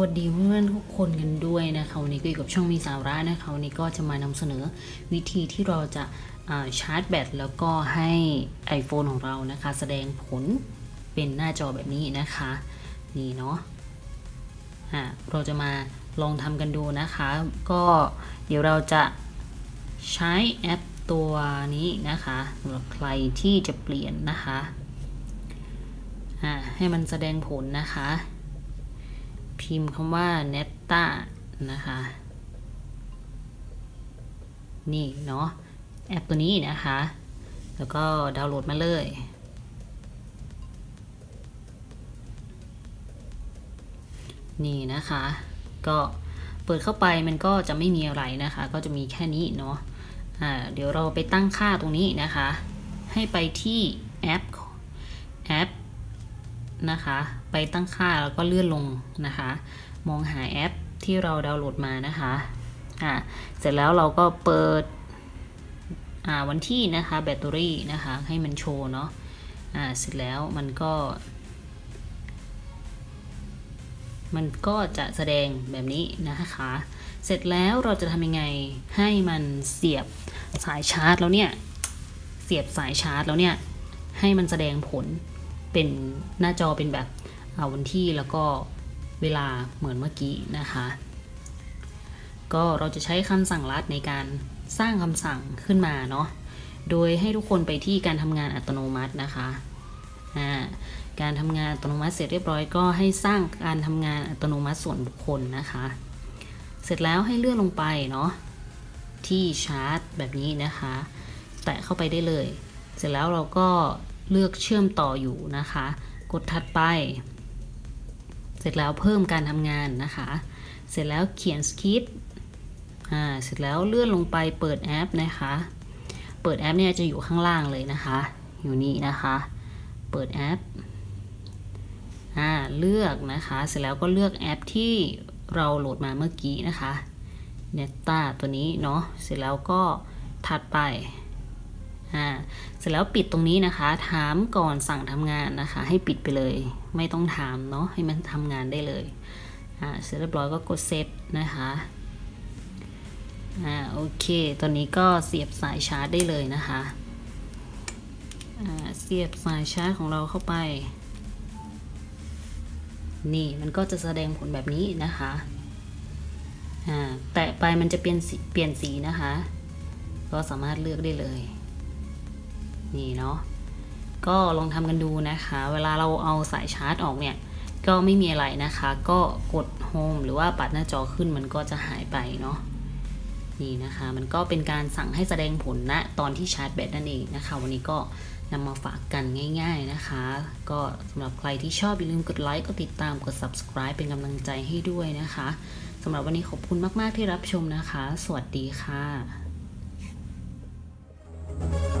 วัสดีเพื่อนๆทุกคนกันด้วยนะคะวันนี้ก็อยู่กับช่องมีสาระนะคะวันนี้ก็จะมานำเสนอวิธีที่เราจะาชาร์จแบตแล้วก็ให้ iPhone ของเรานะคะ แสดงผลเป็นหน้าจอแบบนี้นะคะ นี่เนาะะเราจะมาลองทำกันดูนะคะ ก็เดี๋ยวเราจะใช้แอปตัวนี้นะคะสำหรับใครที่จะเปลี่ยนนะคะให้มันแสดงผลนะคะ พิมพ์คำว่า netta นะคะ นี่เนาะแอปตัวนี้นะคะ แล้วก็ดาวน์โหลดมาเลย นี่นะคะ ก็เปิดเข้าไปมันก็จะไม่มีอะไรนะคะ ก็จะมีแค่นี้เนาะอ่าเดี๋ยวเราไปตั้งค่าตรงนี้นะคะ ให้ไปที่แอปแอป นะคะ ไปตั้งค่าแล้วก็เลื่อนลงนะคะ มองหาแอปที่เราดาวน์โหลดมานะคะอ่าเสร็จแล้วเราก็เปิดอ่าวันที่นะคะแบตเตอรี่นะคะ ให้มันโชว์เนาะอ่าเสร็จแล้วมันก็ มันก็จะแสดงแบบนี้นะคะ เสร็จแล้วเราจะทำยังไงให้มันเสียบสายชาร์จแล้วเนี่ย เสียบสายชาร์จแล้วเนี่ย ให้มันแสดงผล เป็นหน้าจอเป็นแบบวันที่แล้วก็เวลาเหมือนเมื่อกี้นะคะ ก็เราจะใช้คำสั่งลัดในการสร้างคำสั่งขึ้นมาเนาะโดยให้ทุกคนไปที่การทำงานอัตโนมัตินะคะอ่าการทำงานอัตโนมัติเสร็จเรียบร้อยก็ให้สร้างการทำงานอัตโนมัติส่วนบุคคลนะคะ เสร็จแล้วให้เลื่อนลงไปเนาะที่ชาร์จแบบนี้นะคะ แตะเข้าไปได้เลย เสร็จแล้วเราก็ เลือกเชื่อมต่ออยู่นะคะ กดถัดไป เสร็จแล้วเพิ่มการทำงานนะคะ เสร็จแล้วเขียนสคริปต์อ่าเสร็จแล้วเลื่อนลงไปเปิดแอปนะคะ เปิดแอปเนี่ยจะอยู่ข้างล่างเลยนะคะ อยู่นี่นะคะ เปิดแอปอ่าเลือกนะคะ เสร็จแล้วก็เลือกแอปที่เราโหลดมาเมื่อกี้นะคะ Netta ตัวนี้เนาะเสร็จแล้วก็ถัดไป เสร็จแล้วปิดตรงนี้นะคะ ถามก่อนสั่งทำงานนะคะ ให้ปิดไปเลย ไม่ต้องถามเนาะให้มันทำงานได้เลยอ่าเสร็จเรียบร้อยก็กดเซตนะคะอ่าโอเค ตอนนี้ก็เสียบสายชาร์จได้เลยนะคะอ่าเสียบสายชาร์จของเราเข้าไป นี่มันก็จะแสดงผลแบบนี้นะคะอ่าแตะไปมันจะเปลี่ยนสีเปลี่ยนสีนะคะ ก็สามารถเลือกได้เลย นี่เนาะก็ลองทำกันดูนะคะ เวลาเราเอาสายชาร์จออกเนี่ย ก็ไม่มีอะไรนะคะ ก็กดโฮมหรือว่าปัดหน้าจอขึ้นมันก็จะหายไปเนาะนี่นะคะ มันก็เป็นการสั่งให้แสดงผลณนะตอนที่ชาร์จแบตนั่นเองนะคะ วันนี้ก็นำมาฝากกันง่าย ๆนะคะ ก็สำหรับใครที่ชอบอย่าลืมกดไลค์กดติดตามกด subscribe เป็นกำลังใจให้ด้วยนะคะสำหรับวันนี้ขอบคุณมาก ๆ ที่รับชมนะคะ สวัสดีค่ะ